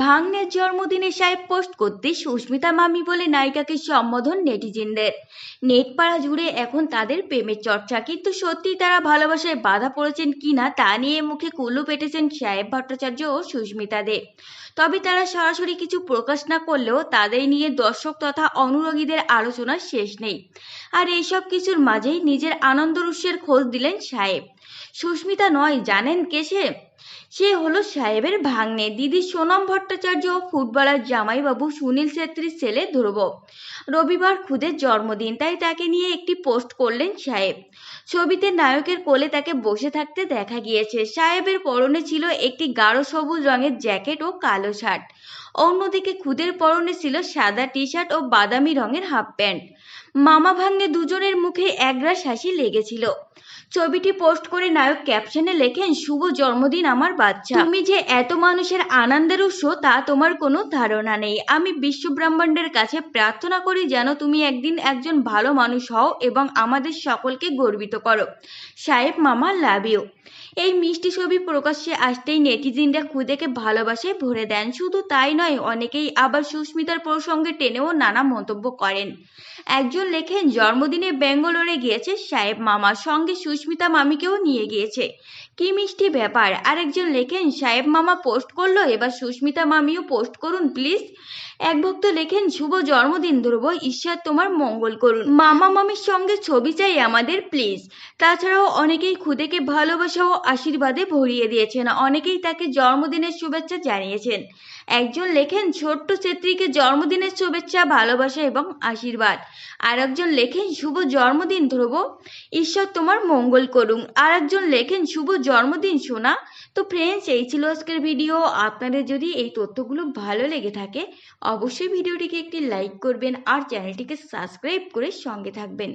ভাগ্নের জন্মদিনে সাহেব পোস্ট করতে সুস্মিতা মামি বলে নায়িকাকে সম্বোধন নেটিজেনদের। নেটপাড়া জুড়ে এখন তাদের প্রেমের চর্চা, কিন্তু সত্যি তারা ভালোবাসায় বাধা পড়েছেন কিনা তা নিয়ে মুখে কুল্লু পেটেছেন সাহেব ভট্টাচার্য ও সুস্মিতা দে। তবে তারা সরাসরি কিছু প্রকাশ না করলেও তাদের নিয়ে দর্শক তথা অনুরাগীদের আলোচনার শেষ নেই। আর এইসব কিছুর মাঝেই নিজের আনন্দ উৎসের খোঁজ দিলেন সাহেব। সুস্মিতা নয়, জানেন কে সে? সে হলো সাহেবের ভাগ্নে। দিদি সোনম ভট্টাচার্য ও ফুটবলার জামাইবাবু সুনীল ছেত্রীর ছেলে ধ্রুব। রবিবার খুদের জন্মদিন, তাই তাকে নিয়ে একটি পোস্ট করলেন সাহেব। ছবিতে নায়কের কোলে তাকে বসে থাকতে দেখা গিয়েছে। সাহেবের পরনে ছিল একটি গাঢ় সবুজ রঙের জ্যাকেট ও কালো শার্ট। অন্যদিকে খুদের পরনে ছিল সাদা টি শার্ট ও বাদামি রঙের হাফ প্যান্ট। মামা ভাগ্নে দুজনের মুখে একরাশ হাসি লেগেছিল। ছবিটি পোস্ট করে নায়ক ক্যাপশনে লেখেন, শুভ জন্মদিন আমার বাচ্চা। তুমি যে এত মানুষের আনন্দের উৎস, তা তোমার কোনো ধারণা নেই। আমি বিশ্ব ব্রহ্মাণ্ডের কাছে প্রার্থনা করি যেন তুমি একদিন একজন ভালো মানুষ হও এবং আমাদের সকলকে গর্বিত করো। সাহেব মামা লাভ ইউ এই মিষ্টি ছবি প্রকাশ্যে আসতেই নেটিজেনরা খুদেকে ভালোবাসায় ভরে দেন। শুধু তাই নয়, অনেকেই আবার সুস্মিতার প্রসঙ্গে টেনেও নানা মন্তব্য করেন। একজন লেখেন জন্মদিনে ব্যাঙ্গালোরে গিয়েছে সাহেব মামা। সঙ্গে সুস্মিতা মামিকেও নিয়ে গিয়েছে। কি মিষ্টি ব্যাপার। আরেকজন লেখেন, সাহেব মামা পোস্ট করল, এবার সুস্মিতা মামিও পোস্ট করুন প্লিজ এক ভক্ত লেখেন, শুভ জন্মদিন ধ্রুব ঈশ্বর তোমার মঙ্গল করুন। মামা মামির সঙ্গে ছবি চাই আমাদের প্লিজ তাছাড়াও অনেকেই খুদেকে ভালোবাসা ও আশীর্বাদে ভরিয়ে দিয়েছেন, অনেকেই তাকে জন্মদিনের শুভেচ্ছা জানিয়েছেন। একজন লেখেন, ছোট্ট ছেত্রীকে জন্মদিনের শুভেচ্ছা, ভালোবাসা এবং আশীর্বাদ। আর একজন লেখেন, শুভ জন্মদিন ধ্রুব ঈশ্বর তোমার মঙ্গল করুন। আর একজন লেখেন, শুভ জন্মদিন সোনা। তো ফ্রেন্ডস এই ছিল আজকের ভিডিও আপনাদের যদি এই তথ্যগুলো ভালো লেগে থাকে অবশ্যই ভিডিওটিকে একটি লাইক করবেন আর চ্যানেলটিকে সাবস্ক্রাইব করে সঙ্গে থাকবেন।